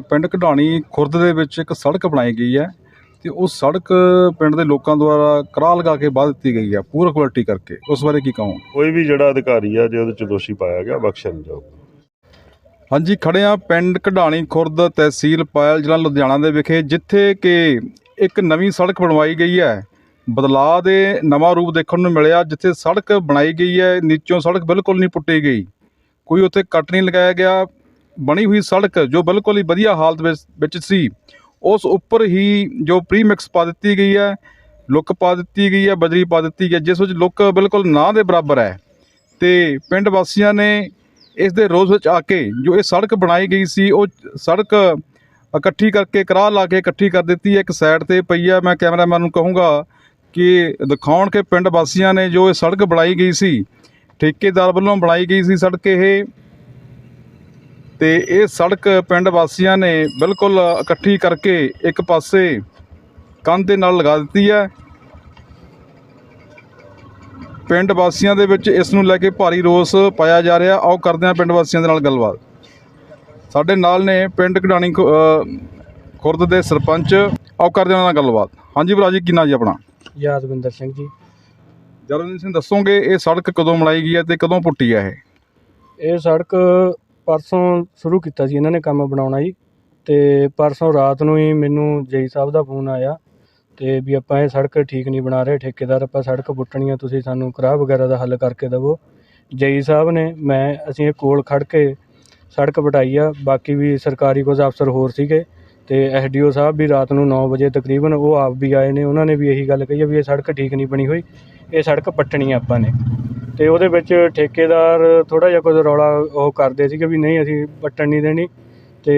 ਪਿੰਡ ਕਢਾਣੀ ਖੁਰਦ ਦੇ ਵਿੱਚ ਇੱਕ ਸੜਕ ਬਣਾਈ ਗਈ ਹੈ ਤੇ ਉਹ ਸੜਕ ਪਿੰਡ ਦੇ ਲੋਕਾਂ ਦੁਆਰਾ ਕਰਾਹ ਲਗਾ ਕੇ ਬਾਹ ਦਿੱਤੀ ਗਈ ਹੈ ਪੂਰਾ ਕੁਆਲਿਟੀ ਕਰਕੇ। ਉਸ ਬਾਰੇ ਕੀ ਕਹੋ ਕੋਈ ਵੀ ਜਿਹੜਾ ਅਧਿਕਾਰੀ ਆ ਜੇ ਉਹਦੇ ਚ ਦੋਸ਼ੀ ਪਾਇਆ ਗਿਆ ਬਖਸ਼ਿਆ ਨਹੀਂ ਜਾਊਗਾ। ਹਾਂਜੀ ਖੜੇ ਆ ਪਿੰਡ ਕਢਾਣੀ ਖੁਰਦ ਤਹਿਸੀਲ ਪਾਇਲ ਜ਼ਿਲ੍ਹਾ ਲੁਧਿਆਣਾ ਦੇ ਵਿਖੇ ਜਿੱਥੇ ਕਿ ਇੱਕ ਨਵੀਂ ਸੜਕ ਬਣਵਾਈ ਗਈ ਹੈ। ਬਦਲਾਅ ਦੇ ਨਵਾਂ ਰੂਪ ਦੇਖਣ ਨੂੰ ਮਿਲਿਆ ਜਿੱਥੇ ਸੜਕ ਬਣਾਈ ਗਈ ਹੈ। ਨੀਚੋਂ ਸੜਕ ਬਿਲਕੁਲ ਨਹੀਂ ਪੁੱਟੀ ਗਈ। ਕੋਈ ਉੱਥੇ ਕੱਟ ਨਹੀਂ ਲਗਾਇਆ ਗਿਆ। ਬਣੀ ਹੋਈ ਸੜਕ ਜੋ ਬਿਲਕੁਲ ਹੀ ਵਧੀਆ ਹਾਲਤ ਵਿੱਚ ਵਿੱਚ ਸੀ, ਉਸ ਉੱਪਰ ਹੀ ਜੋ ਪ੍ਰੀਮਿਕਸ ਪਾ ਦਿੱਤੀ ਗਈ ਹੈ, ਲੁੱਕ ਪਾ ਦਿੱਤੀ ਗਈ ਹੈ, ਬਜਰੀ ਪਾ ਦਿੱਤੀ ਗਈ ਹੈ, ਜਿਸ ਵਿੱਚ ਲੁੱਕ ਬਿਲਕੁਲ ਨਾ ਦੇ ਬਰਾਬਰ ਹੈ। ਤੇ ਪਿੰਡ ਵਾਸੀਆਂ ਨੇ ਇਸ ਦੇ ਰੋਜ਼ ਵਿੱਚ ਆ ਕੇ ਜੋ ਇਹ ਸੜਕ ਬਣਾਈ ਗਈ ਸੀ, ਉਹ ਸੜਕ ਇਕੱਠੀ ਕਰਕੇ ਕਰਾਹ ਲਾ ਕੇ ਇਕੱਠੀ ਕਰ ਦਿੱਤੀ ਹੈ। ਇੱਕ ਸਾਈਡ ਤੇ ਪਈ ਹੈ, ਮੈਂ ਕੈਮਰਾਮੈਨ ਨੂੰ ਕਹੂੰਗਾ ਕਿ ਦਿਖਾਉਣ ਕਿ ਪਿੰਡ ਵਾਸੀਆਂ ਨੇ ਜੋ ਇਹ ਸੜਕ ਬਣਾਈ ਗਈ ਸੀ, ਠੇਕੇਦਾਰ ਵੱਲੋਂ ਬਣਾਈ ਗਈ ਸੀ ਸੜਕ ਇਹ। ਤੇ ਇਹ ਸੜਕ ਪਿੰਡ ਵਾਸੀਆਂ ਨੇ ਬਿਲਕੁਲ ਇਕੱਠੀ ਕਰਕੇ ਇੱਕ ਪਾਸੇ ਕੰਧ ਦੇ ਨਾਲ ਲਗਾ ਦਿੱਤੀ ਹੈ। ਪਿੰਡ ਵਾਸੀਆਂ ਦੇ ਵਿੱਚ ਇਸ ਨੂੰ ਲੈ ਕੇ ਭਾਰੀ ਰੋਸ ਪਾਇਆ ਜਾ ਰਿਹਾ। ਆਓ ਕਰਦੇ ਹਾਂ ਪਿੰਡ ਵਾਸੀਆਂ ਦੇ ਨਾਲ ਗੱਲਬਾਤ। ਸਾਡੇ ਨਾਲ ਨੇ ਪਿੰਡ ਕਢਾਣੀ ਖੁਰਦ ਦੇ ਸਰਪੰਚ। ਆਓ ਕਰਦੇ ਹਾਂ ਉਹਨਾਂ ਨਾਲ ਗੱਲਬਾਤ। ਹਾਂਜੀ ਭਰਾ ਜੀ ਕੀ ਨਾਂ ਜੀ ਆਪਣਾ? ਯਾਦਵਿੰਦਰ ਸਿੰਘ ਜੀ। ਜਰਨਲ ਸਿੰਘ ਦੱਸੋਗੇ ਇਹ ਸੜਕ ਕਦੋਂ ਬਣਾਈ ਗਈ ਹੈ ਤੇ ਕਦੋਂ ਪੁੱਟੀ ਹੈ ਇਹ? ਇਹ ਸੜਕ ਪਰਸੋਂ ਸ਼ੁਰੂ ਕੀਤਾ ਸੀ ਇਹਨਾਂ ਨੇ ਕੰਮ ਬਣਾਉਣਾ ਜੀ। ਅਤੇ ਪਰਸੋਂ ਰਾਤ ਨੂੰ ਹੀ ਮੈਨੂੰ ਜੇਈ ਸਾਹਿਬ ਦਾ ਫੋਨ ਆਇਆ ਅਤੇ ਵੀ ਆਪਾਂ ਇਹ ਸੜਕ ਠੀਕ ਨਹੀਂ ਬਣਾ ਰਹੇ, ਠੇਕੇਦਾਰ ਆਪਾਂ ਸੜਕ ਪੁੱਟਣੀ ਆ, ਤੁਸੀਂ ਸਾਨੂੰ ਕਰਾਹ ਵਗੈਰਾ ਦਾ ਹੱਲ ਕਰਕੇ ਦਿਵੋ। ਜੇਈ ਸਾਹਿਬ ਨੇ ਮੈਂ, ਅਸੀਂ ਇਹ ਕੋਲ ਖੜ੍ਹ ਕੇ ਸੜਕ ਪਟਾਈ ਆ, ਬਾਕੀ ਵੀ ਸਰਕਾਰੀ ਕੁਝ ਅਫਸਰ ਹੋਰ ਸੀਗੇ ਅਤੇ ਐੱਸ ਡੀ ਓ ਸਾਹਿਬ ਵੀ ਰਾਤ ਨੂੰ ਨੌ ਵਜੇ ਤਕਰੀਬਨ ਉਹ ਆਪ ਵੀ ਆਏ ਨੇ, ਉਹਨਾਂ ਨੇ ਵੀ ਇਹੀ ਗੱਲ ਕਹੀ ਆ ਵੀ ਇਹ ਸੜਕ ਠੀਕ ਨਹੀਂ ਬਣੀ ਹੋਈ, ਇਹ ਸੜਕ ਪੱਟਣੀ ਆ ਆਪਾਂ ਨੇ। ਅਤੇ ਉਹਦੇ ਵਿੱਚ ਠੇਕੇਦਾਰ ਥੋੜ੍ਹਾ ਜਿਹਾ ਕੁਝ ਰੌਲਾ ਉਹ ਕਰਦੇ ਸੀਗੇ ਵੀ ਨਹੀਂ, ਅਸੀਂ ਪੱਟਣ ਨਹੀਂ ਦੇਣੀ ਅਤੇ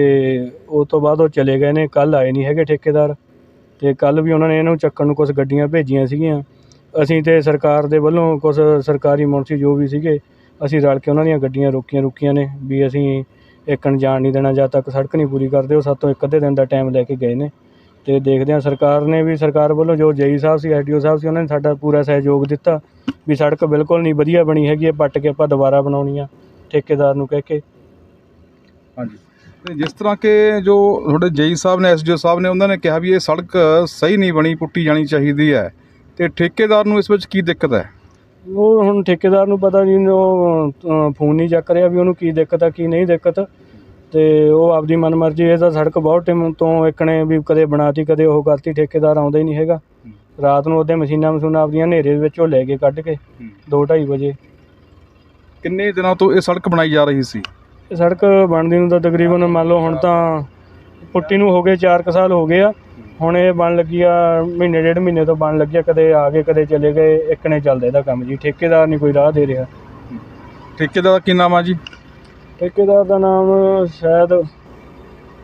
ਉਹ ਤੋਂ ਬਾਅਦ ਉਹ ਚਲੇ ਗਏ ਨੇ, ਕੱਲ੍ਹ ਆਏ ਨਹੀਂ ਹੈਗੇ ਠੇਕੇਦਾਰ ਅਤੇ ਕੱਲ੍ਹ ਵੀ ਉਹਨਾਂ ਨੇ ਇਹਨੂੰ ਚੱਕਣ ਨੂੰ ਕੁਝ ਗੱਡੀਆਂ ਭੇਜੀਆਂ ਸੀਗੀਆਂ। ਅਸੀਂ ਤਾਂ ਸਰਕਾਰ ਦੇ ਵੱਲੋਂ ਕੁਝ ਸਰਕਾਰੀ ਮੁਨਸੀ ਜੋ ਵੀ ਸੀਗੇ, ਅਸੀਂ ਰਲ ਕੇ ਉਹਨਾਂ ਦੀਆਂ ਗੱਡੀਆਂ ਰੋਕੀਆਂ ਰੁਕੀਆਂ ਨੇ ਵੀ ਅਸੀਂ ਏਕਣ ਜਾਣ ਨਹੀਂ ਦੇਣਾ ਜਦ ਤੱਕ ਸੜਕ ਨਹੀਂ ਪੂਰੀ ਕਰਦੇ, ਉਹ ਸਾਤੋਂ ਇੱਕ ਅੱਧੇ ਦਿਨ ਦਾ ਟਾਈਮ ਲੈ ਕੇ ਗਏ ਨੇ। ਤੇ ਦੇਖਦੇ ਹਾਂ ਸਰਕਾਰ ਨੇ ਵੀ ਸਰਕਾਰ ਵੱਲੋਂ ਜੋ ਜੇਈ ਸਾਹਿਬ ਸੀ ਐਸਡੀਓ ਸਾਹਿਬ ਸੀ ਉਹਨਾਂ ਨੇ ਸਾਡਾ ਪੂਰਾ ਸਹਿਯੋਗ ਦਿੱਤਾ ਵੀ ਸੜਕ ਬਿਲਕੁਲ ਨਹੀਂ ਵਧੀਆ ਬਣੀ ਹੈਗੀ ਹੈ ਪੱਟ ਕੇ ਆਪਾਂ ਦੁਬਾਰਾ ਬਣਾਉਣੀ ਆ ਠੇਕੇਦਾਰ ਨੂੰ ਕਹਿ ਕੇ। ਹਾਂਜੀ। ਤੇ ਜਿਸ ਤਰ੍ਹਾਂ ਕਿ ਜੋ ਤੁਹਾਡੇ ਜੇਈ ਸਾਹਿਬ ਨੇ ਐਸਡੀਓ ਸਾਹਿਬ ਨੇ ਉਹਨਾਂ ਨੇ ਕਿਹਾ ਵੀ ਇਹ ਸੜਕ ਸਹੀ ਨਹੀਂ ਬਣੀ ਪੁੱਟੀ ਜਾਣੀ ਚਾਹੀਦੀ ਹੈ। ਤੇ ਠੇਕੇਦਾਰ ਨੂੰ ਇਸ ਵਿੱਚ ਕੀ ਦਿੱਕਤ ਹੈ? ਉਹ ਹੁਣ ਠੇਕੇਦਾਰ ਨੂੰ ਪਤਾ ਨਹੀਂ ਉਹ ਫੋਨ ਨਹੀਂ ਚੱਕ ਰਿਹਾ ਵੀ ਉਹਨੂੰ ਕੀ ਦਿੱਕਤ ਆ ਕੀ ਨਹੀਂ ਦਿੱਕਤ। ਤੇ ਉਹ ਆਪਦੀ ਮਨਮਰਜ਼ੀ ਇਹ ਤਾਂ ਸੜਕ ਬਹੁਤ ਟਾਈਮ ਤੋਂ ਇੱਕਣੇ ਵੀ ਕਦੇ ਬਣਾਤੀ ਕਦੇ ਉਹ ਕਰਤੀ ਠੇਕੇਦਾਰ ਆਉਂਦਾ ਹੀ ਨਹੀਂ ਹੈਗਾ। ਰਾਤ ਨੂੰ ਉਹਦੇ ਮਸ਼ੀਨਾਂ ਮਸ਼ੂਨਾਂ ਆਪਦੀਆਂ ਹਨੇਰੇ ਵਿੱਚ ਉਹ ਲੈ ਕੇ ਕੱਢ ਕੇ 2:30 ਵਜੇ। ਕਿੰਨੇ ਦਿਨਾਂ ਤੋਂ ਇਹ ਸੜਕ ਬਣਾਈ ਜਾ ਰਹੀ ਸੀ? ਇਹ ਸੜਕ ਬਣਦੀ ਨੂੰ ਤਾਂ ਤਕਰੀਬਨ ਮੰਨ ਲਓ ਹੁਣ ਤਾਂ ਪੁੱਟੀ ਨੂੰ ਹੋ ਗਏ 4 ਸਾਲ ਹੋ ਗਏ ਆ। ਹੁਣ ਇਹ ਬਣ ਲੱਗੀ ਆ ਮਹੀਨੇ ਡੇਢ ਮਹੀਨੇ ਤੋਂ ਬਣ ਲੱਗੀ ਆ ਕਦੇ ਆ ਗਏ ਕਦੇ ਚਲੇ ਗਏ। ਇੱਕਣੇ ਚੱਲਦਾ ਇਹਦਾ ਕੰਮ ਜੀ ਠੇਕੇਦਾਰ ਨਹੀਂ ਕੋਈ ਰਾਹ ਦੇ ਰਿਹਾ। ਠੇਕੇਦਾਰ ਦਾ ਕੀ ਨਾਮ ਆ ਜੀ? ਠੇਕੇਦਾਰ ਦਾ ਨਾਮ ਸ਼ਾਇਦ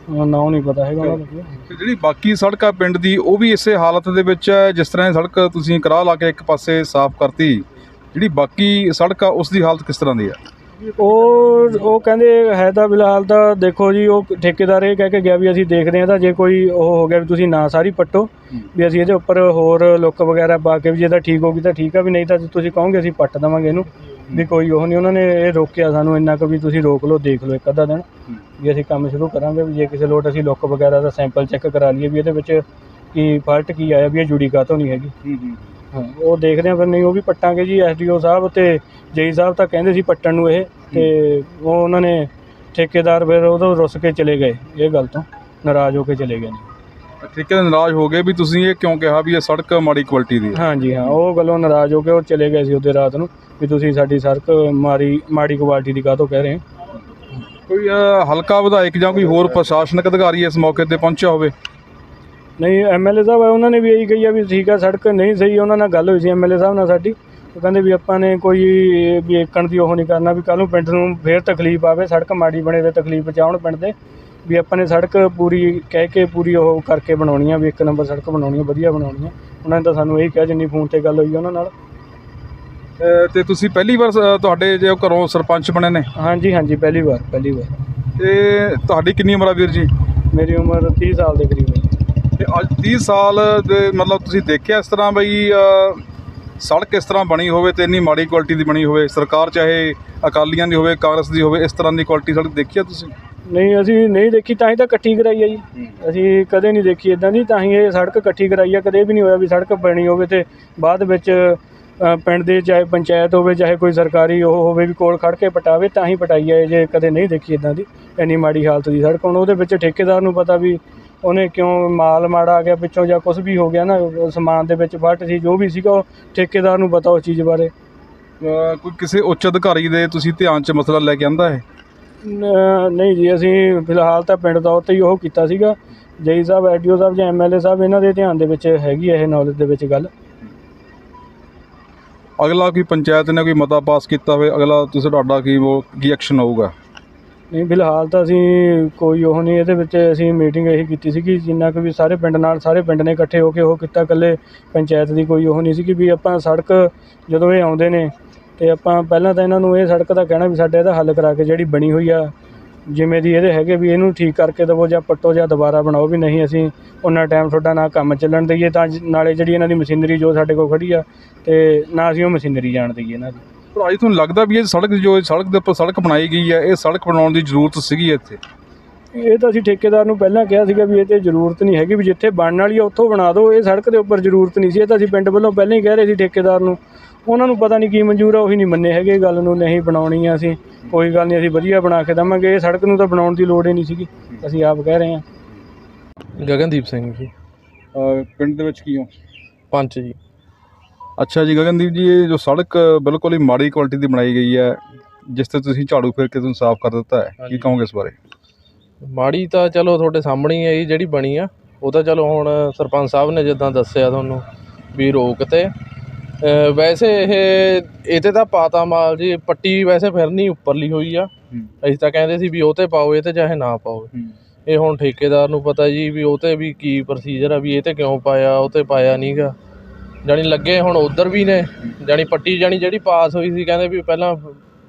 ਨਾਮ ਨਹੀਂ ਪਤਾ ਹੈਗਾ ਉਹਨਾਂ ਦਾ। ਤੇ ਜਿਹੜੀ ਬਾਕੀ ਸੜਕ ਆ ਪਿੰਡ ਦੀ ਉਹ ਵੀ ਇਸੇ ਹਾਲਤ ਦੇ ਵਿੱਚ ਹੈ ਜਿਸ ਤਰ੍ਹਾਂ ਇਹ ਸੜਕ ਤੁਸੀਂ ਕਰਾ ਲਾ ਕੇ ਇੱਕ ਪਾਸੇ ਸਾਫ਼ ਕਰਤੀ। ਜਿਹੜੀ ਬਾਕੀ ਸੜਕ ਆ ਉਸ ਦੀ ਹਾਲਤ ਕਿਸ ਤਰ੍ਹਾਂ ਦੀ ਹੈ? ਉਹ ਉਹ ਕਹਿੰਦੇ ਹੈ ਤਾਂ ਫਿਲਹਾਲ ਤਾਂ ਦੇਖੋ ਜੀ ਉਹ ਠੇਕੇਦਾਰ ਇਹ ਕਹਿ ਕੇ ਗਿਆ ਵੀ ਅਸੀਂ ਦੇਖਦੇ ਹਾਂ ਤਾਂ ਜੇ ਕੋਈ ਉਹ ਹੋ ਗਿਆ ਵੀ ਤੁਸੀਂ ਨਾ ਸਾਰੀ ਪੱਟੋ ਵੀ ਅਸੀਂ ਇਹਦੇ ਉੱਪਰ ਹੋਰ ਲੁੱਕ ਵਗੈਰਾ ਪਾ ਕੇ ਵੀ ਜੇ ਤਾਂ ਠੀਕ ਹੋਗੀ ਤਾਂ ਠੀਕ ਆ ਵੀ ਨਹੀਂ ਤਾਂ ਤੁਸੀਂ ਕਹੋਗੇ ਅਸੀਂ ਪੱਟ ਦੇਵਾਂਗੇ ਇਹਨੂੰ। ਵੀ ਕੋਈ ਉਹ ਨਹੀਂ ਉਹਨਾਂ ਨੇ ਇਹ ਰੋਕਿਆ ਸਾਨੂੰ ਇੰਨਾ ਕੁ ਵੀ ਤੁਸੀਂ ਰੋਕ ਲਓ ਦੇਖ ਲਓ ਇੱਕ ਅੱਧਾ ਦਿਨ ਵੀ ਅਸੀਂ ਕੰਮ ਸ਼ੁਰੂ ਕਰਾਂਗੇ ਵੀ ਜੇ ਕਿਸੇ ਲੋਟ ਅਸੀਂ ਲੁੱਕ ਵਗੈਰਾ ਦਾ ਸੈਂਪਲ ਚੈੱਕ ਕਰਾ ਲਈਏ ਵੀ ਇਹਦੇ ਵਿੱਚ ਕੀ ਫਾਲਟ ਕੀ ਆਇਆ ਵੀ ਇਹ ਜੁੜੀ ਕਾਹਤੋਂ ਨਹੀਂ ਹੈਗੀ। ਹਾਂ ਉਹ ਦੇਖਦੇ ਆ ਫਿਰ ਨਹੀਂ ਉਹ ਵੀ ਪੱਟਾਂਗੇ ਜੀ ਐਸਡੀਓ ਸਾਹਿਬ ਤੇ ਜੇਈ ਸਾਹਿਬ ਤਾਂ ਕਹਿੰਦੇ ਸੀ ਪੱਟਣ ਨੂੰ ਇਹ ਤੇ ਉਹ ਉਹਨਾਂ ਨੇ ਠੇਕੇਦਾਰ ਫਿਰ ਉਦੋਂ ਰੁੱਸ ਕੇ ਚਲੇ ਗਏ ਇਹ ਗੱਲ ਤੋਂ ਨਾਰਾਜ਼ ਹੋ ਕੇ ਚਲੇ ਗਏ ਨੇ। ਠੇਕੇਦਾਰ ਨਾਰਾਜ਼ ਹੋ ਗਏ ਵੀ ਤੁਸੀਂ ਇਹ ਕਿਉਂ ਕਿਹਾ ਵੀ ਇਹ ਸੜਕ ਮਾੜੀ ਕੁਆਲਿਟੀ ਦੀ ਹੈ? ਹਾਂਜੀ ਹਾਂ ਉਹ ਗੱਲੋਂ ਨਾਰਾਜ਼ ਹੋ ਕੇ ਉਹ ਚਲੇ ਗਏ ਸੀ ਉਹਦੇ ਰਾਤ ਨੂੰ ਵੀ ਤੁਸੀਂ ਸਾਡੀ ਸੜਕ ਮਾਰੀ ਮਾੜੀ ਕੁਆਲਿਟੀ ਦੀ ਕਾਹਤੋਂ ਕਹਿ ਰਹੇ ਹੋ? ਕੋਈ ਹਲਕਾ ਵਿਧਾਇਕ ਜਾਂ ਕੋਈ ਹੋਰ ਪ੍ਰਸ਼ਾਸਨਿਕ ਅਧਿਕਾਰੀ ਇਸ ਮੌਕੇ ਤੇ ਪਹੁੰਚਿਆ ਹੋਵੇ? ਨਹੀਂ ਐਮਐਲਏ ਸਾਹਿਬ ਆ ਉਹਨਾਂ ਨੇ ਵੀ ਇਹੀ ਕਹੀ ਆ ਵੀ ਠੀਕ ਆ ਸੜਕ ਨਹੀਂ ਸਹੀ ਉਹਨਾਂ ਨਾਲ ਗੱਲ ਹੋਈ ਸੀ ਐਮਐਲਏ ਸਾਹਿਬ ਨਾਲ ਸਾਡੀ। ਉਹ ਕਹਿੰਦੇ ਵੀ ਆਪਾਂ ਨੇ ਕੋਈ ਵੀ ਏਕਣ ਦੀ ਉਹ ਨਹੀਂ ਕਰਨਾ ਵੀ ਕੱਲ ਨੂੰ ਪਿੰਡ ਨੂੰ ਫੇਰ ਤਕਲੀਫ ਆਵੇ ਸੜਕ ਮਾੜੀ ਬਣੇ ਤੇ ਤਕਲੀਫ ਪਹੁੰਚਾਉਣ ਪਿੰਡ ਦੇ। ਵੀ ਆਪਾਂ ਨੇ ਸੜਕ ਪੂਰੀ ਕਹਿ ਕੇ ਪੂਰੀ ਉਹ ਕਰਕੇ ਬਣਾਉਣੀ ਆ ਵੀ ਇੱਕ ਨੰਬਰ ਸੜਕ ਬਣਾਉਣੀ ਆ ਵਧੀਆ ਬਣਾਉਣੀ ਆ। ਉਹਨਾਂ ਨੇ ਤਾਂ ਸਾਨੂੰ ਇਹੀ ਕਿਹਾ ਜਿੰਨੀ ਫੋਨ ਤੇ ਗੱਲ ਹੋਈ ਉਹਨਾਂ ਨਾਲ। ਅਹ, ਤੇ ਤੁਸੀਂ ਪਹਿਲੀ ਵਾਰ ਤੁਹਾਡੇ ਜੇ ਘਰੋਂ ਸਰਪੰਚ ਬਣੇ ਨੇ? ਹਾਂਜੀ ਹਾਂਜੀ ਪਹਿਲੀ ਵਾਰ ਪਹਿਲੀ ਵਾਰ। ਤੇ ਤੁਹਾਡੀ ਕਿੰਨੀ ਉਮਰ ਆ ਵੀਰ ਜੀ? ਮੇਰੀ ਉਮਰ 30 ਸਾਲ ਦੇ ਕਰੀਬ ਹੈ। ਤੇ ਅੱਜ 30 ਸਾਲ ਦੇ ਮਤਲਬ ਤੁਸੀਂ ਦੇਖਿਆ ਇਸ ਤਰ੍ਹਾਂ ਬਈ ਅਹ, ਸੜਕ ਇਸ ਤਰ੍ਹਾਂ ਬਣੀ ਹੋਵੇ ਤੇ ਇੰਨੀ ਮਾੜੀ ਕੁਆਲਿਟੀ ਦੀ ਬਣੀ ਹੋਵੇ ਸਰਕਾਰ ਚਾਹੇ ਅਕਾਲੀਆਂ ਦੀ ਹੋਵੇ ਕਾਂਗਰਸ ਦੀ ਹੋਵੇ ਇਸ ਤਰ੍ਹਾਂ ਦੀ ਕੁਆਲਿਟੀ ਸੜਕ ਦੇਖੀ ਆ ਤੁਸੀਂ? ਨਹੀਂ ਅਸੀਂ ਨਹੀਂ ਦੇਖੀ ਤਾਂ ਹੀ ਤਾਂ ਇਕੱਠੀ ਕਰਾਈ ਆ ਜੀ। ਅਸੀਂ ਕਦੇ ਨਹੀਂ ਦੇਖੀ ਇਦਾਂ ਦੀ ਤਾਂ ਹੀ ਇਹ ਸੜਕ ਇਕੱਠੀ ਕਰਾਈ ਆ। ਕਦੇ ਵੀ ਨਹੀਂ ਹੋਇਆ ਵੀ ਸੜਕ ਬਣੀ ਹੋਵੇ ਤੇ ਬਾਅਦ ਵਿੱਚ ਅ, ਪਿੰਡ ਦੇ ਚਾਹੇ ਪੰਚਾਇਤ ਹੋਵੇ ਚਾਹੇ ਕੋਈ ਸਰਕਾਰੀ ਉਹ ਹੋਵੇ ਵੀ ਕੋਲ ਖੜ ਕੇ ਪਟਾਵੇ ਤਾਂ ਹੀ ਪਟਾਈ ਆ ਇਹ ਜੇ ਕਦੇ ਨਹੀਂ ਦੇਖੀ ਇਦਾਂ ਦੀ ਇੰਨੀ ਮਾੜੀ ਹਾਲਤ ਦੀ ਸੜਕ। ਹੁਣ ਉਹਦੇ ਵਿੱਚ ਠੇਕੇਦਾਰ ਨੂੰ ਪਤਾ ਵੀ ਉਹਨੇ ਕਿਉਂ ਮਾਲ ਮਾੜਾ ਆ ਗਿਆ ਪਿੱਛੋਂ ਜਾਂ ਕੁਝ ਵੀ ਹੋ ਗਿਆ ਨਾ ਉਹ ਸਮਾਨ ਦੇ ਵਿੱਚ ਫਟ ਸੀ ਜੋ ਵੀ ਸੀਗਾ ਉਹ ਠੇਕੇਦਾਰ ਨੂੰ ਪਤਾ ਉਸ ਚੀਜ਼ ਬਾਰੇ। ਕੋਈ ਕਿਸੇ ਉੱਚ ਅਧਿਕਾਰੀ ਦੇ ਤੁਸੀਂ ਧਿਆਨ 'ਚ ਮਸਲਾ ਲੈ ਕੇ ਆਂਦਾ ਹੈ ਨਹੀਂ ਜੀ ਅਸੀਂ ਫਿਲਹਾਲ ਤਾਂ ਪਿੰਡ ਤੌਰ ਤੇ ਹੀ ਉਹ ਕੀਤਾ ਸੀਗਾ। ਜਈ ਸਾਹਿਬ ਐਡੀਓ ਸਾਹਿਬ ਜਾਂ ਐਮਐਲਏ ਸਾਹਿਬ ਇਹਨਾਂ ਦੇ ਧਿਆਨ ਦੇ ਵਿੱਚ ਹੈਗੀ ਹੈ ਇਹ ਨੌਲੇਜ ਦੇ ਵਿੱਚ ਗੱਲ। ਅਗਲਾ ਕੋਈ ਪੰਚਾਇਤ ਨੇ ਕੋਈ ਮਤਾ ਪਾਸ ਕੀਤਾ ਹੋਵੇ? ਅਗਲਾ ਤੁਸੀਂ ਤੁਹਾਡਾ ਕੀ ਉਹ ਕੀ ਐਕਸ਼ਨ ਹੋਊਗਾ? ਨਹੀਂ ਫਿਲਹਾਲ ਤਾਂ ਅਸੀਂ ਕੋਈ ਉਹ ਨਹੀਂ ਇਹਦੇ ਵਿੱਚ ਅਸੀਂ ਮੀਟਿੰਗ ਇਹੀ ਕੀਤੀ ਸੀਗੀ ਜਿੰਨਾ ਕੁ ਵੀ ਸਾਰੇ ਪਿੰਡ ਨਾਲ ਸਾਰੇ ਪਿੰਡ ਨੇ ਇਕੱਠੇ ਹੋ ਕੇ ਉਹ ਕੀਤਾ ਇਕੱਲੇ ਪੰਚਾਇਤ ਦੀ ਕੋਈ ਉਹ ਨਹੀਂ ਸੀਗੀ ਵੀ ਆਪਾਂ ਸੜਕ ਜਦੋਂ ਇਹ ਆਉਂਦੇ ਨੇ ਅਤੇ ਆਪਾਂ ਪਹਿਲਾਂ ਤਾਂ ਇਹਨਾਂ ਨੂੰ ਇਹ ਸੜਕ ਦਾ ਕਹਿਣਾ ਵੀ ਸਾਡੇ ਇਹਦਾ ਹੱਲ ਕਰਾ ਕੇ ਜਿਹੜੀ ਬਣੀ ਹੋਈ ਆ, ਜਿਵੇਂ ਦੀ ਇਹਦੇ ਹੈਗੇ ਵੀ ਇਹਨੂੰ ਠੀਕ ਕਰਕੇ ਦੇਵੋ ਜਾਂ ਪੱਟੋ ਜਾਂ ਦੁਬਾਰਾ ਬਣਾਓ ਵੀ ਨਹੀਂ ਅਸੀਂ ਉਹਨਾਂ ਟਾਈਮ ਤੁਹਾਡਾ ਨਾ ਕੰਮ ਚੱਲਣ ਦਈਏ ਤਾਂ ਨਾਲੇ ਜਿਹੜੀ ਇਹਨਾਂ ਦੀ ਮਸ਼ੀਨਰੀ ਜੋ ਸਾਡੇ ਕੋਲ ਖੜੀ ਆ ਅਤੇ ਨਾ ਅਸੀਂ ਉਹ ਮਸ਼ੀਨਰੀ ਜਾਣ ਦਈਏ ਇਹਨਾਂ ਦੀ। ਪਰ ਅੱਜ ਤੁਹਾਨੂੰ ਲੱਗਦਾ ਵੀ ਇਹ ਸੜਕ ਜੋ ਇਹ ਸੜਕ ਦੇ ਉੱਪਰ ਸੜਕ ਬਣਾਈ ਗਈ ਹੈ ਇਹ ਸੜਕ ਬਣਾਉਣ ਦੀ ਜ਼ਰੂਰਤ ਸੀਗੀ ਇੱਥੇ? ਇਹ ਤਾਂ ਅਸੀਂ ਠੇਕੇਦਾਰ ਨੂੰ ਪਹਿਲਾਂ ਕਿਹਾ ਸੀਗਾ ਵੀ ਇਹ ਤੇ ਜ਼ਰੂਰਤ ਨਹੀਂ ਹੈਗੀ ਵੀ ਜਿੱਥੇ ਬਣਨ ਵਾਲੀ ਆ ਉੱਥੋਂ ਬਣਾ ਦਿਓ ਇਹ ਸੜਕ ਦੇ ਉੱਪਰ ਜ਼ਰੂਰਤ ਨਹੀਂ ਸੀ। ਇਹ ਤਾਂ ਅਸੀਂ ਪਿੰਡ ਵੱਲੋਂ ਪਹਿਲਾਂ ਹੀ ਕਹਿ ਰਹੇ ਸੀ ਠੇਕੇਦਾਰ ਨੂੰ। ਉਹਨਾਂ ਨੂੰ ਪਤਾ ਨਹੀਂ ਕੀ ਮਨਜ਼ੂਰ ਆ ਉਹੀ ਨਹੀਂ ਮੰਨੇ ਹੈਗੇ ਇਹ ਗੱਲ ਨੂੰ ਨਹੀਂ ਬਣਾਉਣੀ ਆ ਅਸੀਂ ਕੋਈ ਗੱਲ ਨਹੀਂ ਅਸੀਂ ਵਧੀਆ ਬਣਾ ਕੇ ਦੇਵਾਂਗੇ। ਇਹ ਸੜਕ ਨੂੰ ਤਾਂ ਬਣਾਉਣ ਦੀ ਲੋੜ ਹੀ ਨਹੀਂ ਸੀਗੀ ਅਸੀਂ ਆਪ ਕਹਿ ਰਹੇ ਹਾਂ। ਗਗਨਦੀਪ ਸਿੰਘ ਜੀ। ਅ, ਪਿੰਡ ਦੇ ਵਿੱਚ ਕੀ ਹੋ? ਪੰਚ ਜੀ। ਅੱਛਾ ਜੀ ਗਗਨਦੀਪ ਜੀ ਇਹ ਜੋ ਸੜਕ ਬਿਲਕੁਲ ਹੀ ਮਾੜੀ ਕੁਆਲਿਟੀ ਦੀ ਬਣਾਈ ਗਈ ਹੈ ਜਿਸ ਤੇ ਤੁਸੀਂ ਝਾੜੂ ਫੇਰ ਕੇ ਤੁਹਾਨੂੰ ਸਾਫ਼ ਕਰ ਦਿੱਤਾ ਹੈ ਕੀ। ਕਹੋਗੇ ਇਸ ਬਾਰੇ? ਮਾੜੀ ਤਾਂ ਚਲੋ ਤੁਹਾਡੇ ਸਾਹਮਣੇ ਹੀ ਹੈ ਜੀ ਜਿਹੜੀ ਬਣੀ ਆ। ਉਹ ਤਾਂ ਚਲੋ ਹੁਣ ਸਰਪੰਚ ਸਾਹਿਬ ਨੇ ਜਿੱਦਾਂ ਦੱਸਿਆ ਤੁਹਾਨੂੰ ਵੀ ਰੋਕ ਤੇ। ਵੈਸੇ ਇਹ ਇਹ ਤੇ ਤਾਂ ਪਾਤਾ ਮਾਲ ਜੀ ਪੱਟੀ ਵੈਸੇ ਫਿਰਨੀ ਉੱਪਰਲੀ ਹੋਈ ਆ। ਅਸੀਂ ਤਾਂ ਕਹਿੰਦੇ ਸੀ ਵੀ ਉਹ ਤੇ ਪਾਓ ਇਹ ਤੇ ਚਾਹੇ ਨਾ ਪਾਓ। ਇਹ ਹੁਣ ਠੇਕੇਦਾਰ ਨੂੰ ਪਤਾ ਜੀ ਵੀ ਉਹ ਤੇ ਵੀ ਕੀ ਪ੍ਰੋਸੀਜਰ ਆ ਵੀ ਇਹ ਤੇ ਕਿਉਂ ਪਾਇਆ ਉਹ ਤੇ ਪਾਇਆ ਨਹੀਂਗਾ ਜਾਣੀ ਲੱਗੇ ਹੁਣ ਉਧਰ ਵੀ ਨੇ ਜਾਣੀ ਪੱਟੀ ਜਾਣੀ ਜਿਹੜੀ ਪਾਸ ਹੋਈ ਸੀ ਕਹਿੰਦੇ ਵੀ ਪਹਿਲਾਂ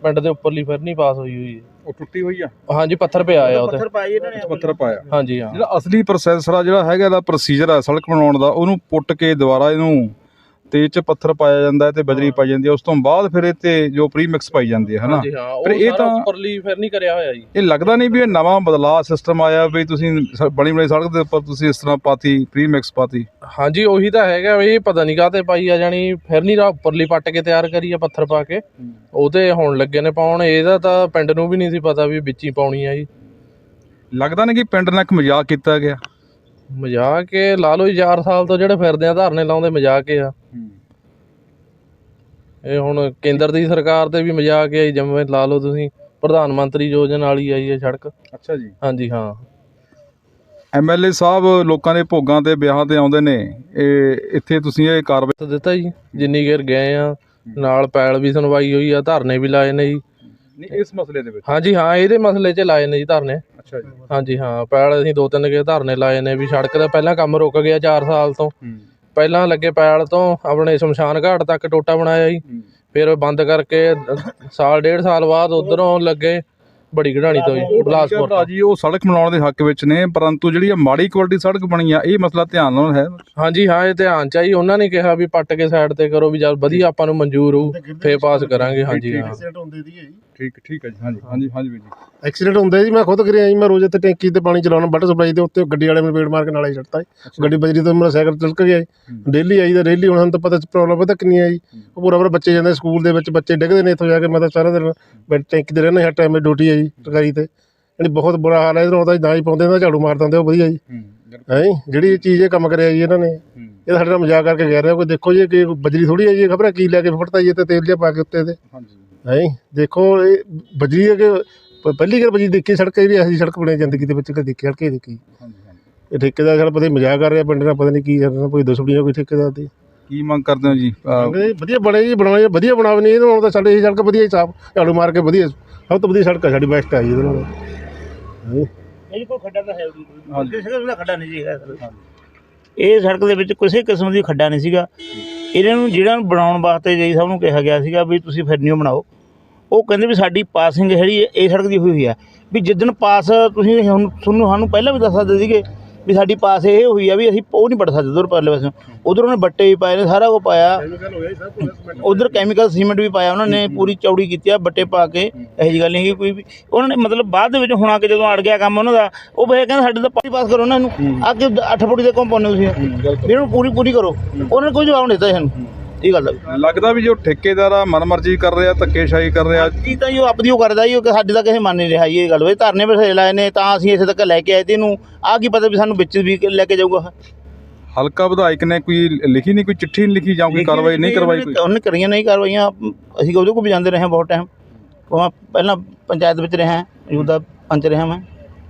ਪਿੰਡ ਦੇ ਉੱਪਰਲੀ ਫਿਰਨੀ ਪਾਸ ਹੋਈ ਹੋਈ। ਹੈ ਉਹ ਟੁੱਟੀ ਹੋਈ ਆ। ਹਾਂਜੀ ਪੱਥਰ ਪਿਆ ਆ ਉਹ ਤੇ ਪੱਥਰ ਪਾਇਆ। ਹਾਂਜੀ ਹਾਂ। ਜਿਹੜਾ ਅਸਲੀ ਪ੍ਰੋਸੈਸਰ ਆ ਜਿਹੜਾ ਹੈਗਾ ਇਹਦਾ ਪ੍ਰੋਸੀਜਰ ਆ ਸੜਕ ਬਣਾਉਣ ਦਾ ਉਹਨੂੰ ਪੁੱਟ ਕੇ ਦੁਬਾਰਾ ਇਹਨੂੰ ਤੇ ਇਹ ਚ ਪੱਥਰ ਪਾਇਆ ਜਾਂਦਾ ਹੈ ਤੇ ਬਜਰੀ ਪਾਈ ਜਾਂਦੀ ਹੈ। ਉਸ ਤੋਂ ਬਾਅਦ ਫਿਰ ਇਹ ਤੇ ਜੋ ਪ੍ਰੀਮਿਕਸ ਪਾਈ ਜਾਂਦੀ ਹੈ ਹਨਾ? ਹਾਂਜੀ ਹਾਂ ਉਹ ਪਰ ਇਹ ਸਾਰਾ ਤਾਂ- ਉੱਪਰਲੀ ਫਿਰ ਨਹੀਂ ਕਰਿਆ ਹੋਇਆ ਜੀ। ਇਹ ਲੱਗਦਾ ਨਹੀਂ ਵੀ ਇਹ ਨਵਾਂ ਬਦਲਾਅ ਸਿਸਟਮ ਆਇਆ ਵੀ ਤੁਸੀਂ ਸ- ਬਣੀ ਬਣੀ ਸੜਕ ਦੇ ਉੱਪਰ ਤੁਸੀਂ ਇਸ ਤਰ੍ਹਾਂ ਪਾਤੀ ਪ੍ਰੀਮਿਕਸ ਪਾਤੀ। ਹਾਂਜੀ ਉਹੀ ਤਾਂ ਹੈਗਾ ਵੀ ਇਹ ਪਤਾ ਨਹੀਂ ਕਾਤੇ ਪਾਈ ਆ ਜਾਣੀ ਫਿਰ ਨਹੀਂ ਰਾ ਉੱਪਰਲੀ ਪੱਟ ਕੇ ਤਿਆਰ ਕਰੀ ਆ ਪੱਥਰ ਪਾ ਕੇ। ਉਹ ਤੇ ਹੁਣ ਲੱਗੇ ਨੇ ਪਾਉਣ ਇਹਦਾ ਤਾਂ ਪਿੰਡ ਨੂੰ ਵੀ ਨਹੀਂ ਸੀ ਪਤਾ ਵੀ ਵਿੱਚ ਹੀ ਪਾਉਣੀ ਆ ਜੀ। ਲੱਗਦਾ ਨਹੀਂ ਕਿ ਪਿੰਡ ਨਾਲ ਇੱਕ ਮਜ਼ਾਕ ਕੀਤਾ ਗਿਆ। ਮਜ਼ਾਕ ਇਹ ਲਾ ਲਓ ਜੀ 4 ਸਾਲ ਤੋਂ ਜਿਹੜੇ ਫਿਰਦੇ ਆ ਧਰਨੇ ਲਾਉਂਦੇ ਮਜ਼ਾਕ ਇਹ ਆ। ਇਹ ਹੁਣ ਕੇਂਦਰ ਦੀ ਸਰਕਾਰ ਤੇ ਵੀ ਮਜ਼ਾਕ ਹੈ ਜਿਵੇਂ ਲਾ ਲਓ ਤੁਸੀਂ ਪ੍ਰਧਾਨ ਮੰਤਰੀ ਯੋਜਨਾ ਵਾਲੀ ਆਈ ਹੈ ਸੜਕ। ਅੱਛਾ ਜੀ। ਹਾਂਜੀ ਹਾਂ। ਐਮਐਲਏ ਸਾਹਿਬ ਲੋਕਾਂ ਦੇ ਭੋਗਾਂ ਤੇ ਵਿਆਹਾਂ ਤੇ ਆਉਂਦੇ ਨੇ ਇਹ ਇੱਥੇ ਤੁਸੀਂ ਇਹ ਕਾਰਵਾਈ ਤਾਂ ਦਿੱਤਾ ਜੀ ਜਿੰਨੀ ਘਰ ਗਏ ਆ ਨਾਲ ਪੈਲ ਵੀ ਸੁਣਵਾਈ ਹੋਈ ਆ ਧਰਨੇ ਵੀ ਲਾਏ ਨੇ ਜੀ। ਨਹੀਂ ਇਸ ਮਸਲੇ ਦੇ ਵਿੱਚ? ਹਾਂਜੀ ਹਾਂ ਇਹਦੇ ਮਸਲੇ 'ਚ ਲਾਏ ਨੇ ਜੀ ਧਰਨੇ। ਅੱਛਾ ਜੀ। ਹਾਂਜੀ ਹਾਂ ਪੈਲ ਅਸੀਂ ਦੋ ਤਿੰਨ ਕੇ ਧਰਨੇ ਲਾਏ ਨੇ ਵੀ ਸੜਕ ਦਾ ਪਹਿਲਾਂ ਕੰਮ ਰੁਕ ਗਿਆ 4 ਸਾਲ ਤੋਂ। ਪਹਿਲਾਂ ਲੱਗੇ ਪੈਲ ਤੋਂ ਆਪਣੇ ਸ਼ਮਸ਼ਾਨ ਘਾਟ ਤੱਕ ਟੋਟਾ ਬਣਾਇਆ ਜੀ। ਫਿਰ ਬੰਦ ਕਰਕੇ ਸਾਲ ਡੇਢ ਸਾਲ ਬਾਅਦ ਉਧਰੋਂ ਲੱਗੇ ਬੜੀ ਕਢਾਣੀ ਤੋਂ ਜੀ ਬਲਾਸਪੁਰ ਤੋਂ। ਜੀ ਉਹ ਸੜਕ ਬਣਾਉਣ ਦੇ ਹੱਕ ਵਿੱਚ ਨੇ ਪਰੰਤੂ ਜਿਹੜੀ ਇਹ ਮਾੜੀ ਕੁਆਲਿਟੀ ਸੜਕ ਬਣੀ ਆ ਇਹ ਮਸਲਾ ਧਿਆਨ ਨਾਲ ਹੈ। ਹਾਂਜੀ ਹਾਂ ਇਹ ਧਿਆਨ ਚਾਹੀ ਉਹਨਾਂ ਨੇ ਕਿਹਾ ਵੀ ਪੱਟ ਕੇ ਸਾਈਡ ਤੇ ਕਰੋ ਵੀ ਜਦ ਵਧੀਆ ਆਪਾਂ ਨੂੰ ਮਨਜ਼ੂਰ ਹੋਊ ਫੇਰ ਪਾਸ ਕਰਾਂਗੇ। ਹਾਂਜੀ ਹਾਂ। ਐਕਸੀਡੈਂਟ ਹੁੰਦੇ ਸੀਗੇ ਜੀ। ਠੀਕ ਠੀਕ ਹੈ ਜੀ ਹਾਂਜੀ ਹਾਂਜੀ ਹਾਂਜੀ ਵੀਰ ਜੀ। ਐਕਸੀਡੈਂਟ ਹੁੰਦੇ ਜੀ ਮੈਂ ਖੁਦ ਕਰਿਆ ਜੀ ਮੈਂ ਰੋਜ਼ ਇੱਥੇ ਟੈਂਕੀ ਤੇ ਪਾਣੀ ਚਲਾਉਣਾ ਵਾਟਰ ਸਪਲਾਈ ਦੇ ਉੱਤੇ ਗੱਡੀ ਵਾਲੇ ਮੈਨੂੰ ਪੇੜ ਮਾਰ ਕੇ ਨਾਲੇ ਛੱਡਤਾ ਜੀ। ਗੱਡੀ ਬਜਰੀ ਤੋਂ ਮੇਰਾ ਸਾਈਕਲ ਤਿਲਕ ਗਿਆ ਜੀ। ਡੇਲੀ ਆਈ ਦਾ ਡੇਲੀ ਹੁਣ ਤਾਂ ਪਤਾ ਪ੍ਰੋਬਲਮ ਪਤਾ ਕਿੰਨੀ ਆ ਜੀ। ਉਹ ਪੂਰਾ ਪੂਰਾ ਬੱਚੇ ਜਾਂਦੇ ਸਕੂਲ ਦੇ ਵਿੱਚ ਬੱਚੇ ਡਿੱਗਦੇ ਨੇ ਇੱਥੋਂ ਜਾ ਕੇ ਮੈਂ ਤਾਂ ਸਾਰਾ ਦਿਨ ਬੈਠ ਟੈਂਕੀ ਤੇ ਰਹਿਣਾ ਹਰ ਟਾਈਮ ਮੇਰੀ ਡਿਊਟੀ ਹੈ ਜੀ ਟਕਾਰੀ ਤੇ। ਯਾਨੀ ਬਹੁਤ ਬੁਰਾ ਹਾਲ ਹੈ ਇਧਰੋਂ ਤਾਂ ਹੀ ਪਾਉਂਦੇ ਨਾ ਝਾੜੂ ਮਾਰ ਦਿੰਦੇ ਉਹ ਵਧੀਆ ਜੀ। ਹੈ ਜਿਹੜੀ ਚੀਜ਼ ਇਹ ਕੰਮ ਕਰਿਆ ਜੀ ਇਹਨਾਂ ਨੇ ਇਹ ਸਾਡੇ ਨਾਲ ਮਜ਼ਾਕ ਕਰਕੇ ਕਹਿ ਰਿਹਾ ਕੋਈ ਦੇਖੋ ਜੀ ਕਿ ਬਜਰੀ ਥੋੜੀ ਹੈ ਜੀ ਖਬਰ ਕੀ ਲੈ ਕੇ ਫੁੱਟਦਾ ਜੀ ਤੇ ਤੇਲ ਜਿਹਾ ਪਾ ਕੇ ਉੱਤੇ ਤੇ। ਹਾਂਜੀ। ਹੈ? ਦੇਖੋ ਇਹ ਬਜਰੀ ਹੈ ਕਿ ਪ- ਪਹਿਲੀ ਵਾਰ ਬਜਰੀ ਦੇਖੀ ਸੜਕ ਵੀ ਐਸੀ ਸੜਕ ਬਣੀ ਜ਼ਿੰਦਗੀ ਦੇ ਵਿੱਚ ਕਦੇ ਦੇਖੀ ਸੜਕ ਹੀ ਦੇਖੀ। ਹਾਂਜੀ ਇਹ ਠੇਕੇਦਾਰ ਸਾਡਾ ਪਤਾ ਨਹੀਂ ਮਜ਼ਾਕ ਕਰ ਰਿਹਾ ਪਿੰਡ ਨਾਲ ਪਤਾ ਨਹੀਂ ਕੀ ਕਰਨਾ ਕੋਈ ਦੁਸ਼ਮਣੀ ਕੋਈ ਠੇਕੇਦਾਰ ਦੀ। ਕੀ ਮੰਗ ਕਰਦੇ ਹੋ ਜੀ? ਕਹਿੰਦੇ ਵਧੀਆ ਬਣੇ ਜੀ ਬਣਾਉਣੇ ਵਧੀਆ ਬਣਾਵੇ ਨਹੀਂ ਇਹਦੇ ਨਾਲ ਤਾਂ ਸਾਡੇ ਇਹ ਸੜਕ ਵਧੀਆ ਹੀ ਸਾਫ਼ ਝਾੜੂ ਮਾਰ ਕੇ ਵਧੀਆ ਸਭ ਤੋਂ ਵਧੀਆ ਸੜਕ ਹੈ ਸਾਡੀ ਬੈਸਟ ਹੈ ਜੀ ਇਹਦੇ ਨਾਲ। ਹੈਂ। ਇਹ ਕੋਈ ਖੱਡਾ ਤਾਂ ਹੈ ਨਹੀਂ। ਹਾਂਜੀ। ਕਿਸੇ ਕਿਸਮ ਦਾ ਖੱਡਾ ਨਹੀਂ ਜੀ ਇਹ ਸੜਕ ਦੇ ਵਿੱਚ ਕਿਸੇ ਕਿਸਮ ਦੀ ਖੱਡਾ ਨਹੀਂ ਸੀਗਾ। ਇਹਨਾਂ ਨੂੰ ਜਿਹੜਾ ਨੂੰ ਬਣਾਉਣ ਵਾਸਤੇ ਜੀ ਸਾਹਿਬ ਨੂੰ ਕਿਹਾ ਗਿਆ ਸੀਗਾ ਵੀ ਤੁਸੀਂ ਫਿਰਨੀਓ ਬਣਾਓ। ਉਹ ਕਹਿੰਦੇ ਵੀ ਸਾਡੀ ਪਾਸਿੰਗ ਜਿਹੜੀ ਇਹ ਸੜਕ ਦੀ ਹੋਈ ਹੋਈ ਆ। ਵੀ ਜਿੱਦਣ ਪਾਸ ਤੁਸੀਂ ਹੁਣ ਤੁਹਾਨੂੰ ਸਾਨੂੰ ਪਹਿਲਾਂ ਵੀ ਦੱਸ ਸਕਦੇ ਸੀਗੇ ਵੀ ਸਾਡੀ ਪਾਸ ਇਹ ਹੋਈ ਆ ਵੀ ਅਸੀਂ ਉਹ ਨਹੀਂ ਪੜ ਸਕਦੇ ਉਧਰ ਪਰਲੇ ਪਾਸੇ ਉਧਰ ਉਹਨੇ ਬੱਟੇ ਵੀ ਪਾਏ ਨੇ ਸਾਰਾ ਕੁਝ ਪਾਇਆ। ਉਧਰ ਕੈਮੀਕਲ ਸੀਮੈਂਟ ਵੀ ਪਾਇਆ ਉਹਨਾਂ ਨੇ ਪੂਰੀ ਚੌੜੀ ਕੀਤੀ ਆ ਬੱਟੇ ਪਾ ਕੇ ਇਹੋ ਜਿਹੀ ਗੱਲ ਨਹੀਂ ਹੈਗੀ ਕੋਈ ਵੀ। ਉਹਨਾਂ ਨੇ ਮਤਲਬ ਬਾਅਦ ਦੇ ਵਿੱਚ ਹੁਣ ਆ ਕੇ ਜਦੋਂ ਅੜ ਗਿਆ ਕੰਮ ਉਹਨਾਂ ਦਾ ਉਹ ਫਿਰ ਕਹਿੰਦੇ ਸਾਡੇ ਤਾਂ ਪਾਣੀ ਪਾਸ ਕਰੋ ਨਾ ਇਹਨੂੰ। ਆ ਕੇ 8 ਫੁੱਟ ਦੇ ਕੰਮ ਪਾਉਂਦੇ ਤੁਸੀਂ। ਵੀ ਇਹਨੂੰ ਪੂਰੀ ਪੂਰੀ ਕਰੋ। ਉਹਨਾਂ ਨੇ ਕੋਈ ਜਵਾਬ ਨਹੀਂ ਦਿੱਤਾ ਸਾਨੂੰ। ਇਹ ਗੱਲ ਲੱਗਦਾ ਵੀ ਜੋ ਠੇਕੇਦਾਰ ਆ ਮਨਮਰਜ਼ੀ ਕਰ ਰਿਹਾ ਧੱਕੇਸ਼ਾਹੀ ਕਰ ਰਿਹਾ। ਜੀ ਤਾਂ ਜੋ ਆਪਦੀ ਉਹ ਕਰਦਾ ਜੀ ਉਹ ਕਿ ਸਾਡੇ ਤਾਂ ਕਿਸੇ ਮੰਨ ਨਹੀਂ ਰਿਹਾ ਜੀ ਇਹ ਗੱਲ। ਵੇ ਧਰਨੇ ਬਸੇ ਲਾਏ ਨੇ ਤਾਂ ਅਸੀਂ ਇੱਥੇ ਤੱਕ ਲੈ ਕੇ ਆਏ ਤੇ ਇਹਨੂੰ। ਆ ਕੀ ਪਤਾ ਵੀ ਸਾਨੂੰ ਵਿੱਚ ਵੀ ਲੈ ਕੇ ਜਾਊਗਾ। ਹਲਕਾ ਵਿਧਾਇਕ ਨੇ ਕੋਈ ਲਿਖੀ ਨਹੀਂ ਕੋਈ ਚਿੱਠੀ ਨਹੀਂ ਲਿਖੀ ਜਾਂ ਕੋਈ ਕਾਰਵਾਈ ਨਹੀਂ ਕਰਵਾਈ ਕੋਈ? ਉਹਨੇ ਕਰੀਆਂ ਨਹੀਂ ਕਾਰਵਾਈਆਂ। ਅਸੀਂ ਉਹਦੇ ਕੋਲ ਵੀ ਜਾਂਦੇ ਰਹੇ ਬਹੁਤ ਟਾਈਮ। ਉਹ ਪਹਿਲਾਂ ਪੰਚਾਇਤ ਵਿੱਚ ਰਿਹਾ ਯੂਦਾ ਪੰਚ ਰਿਹਾ ਮੈਂ।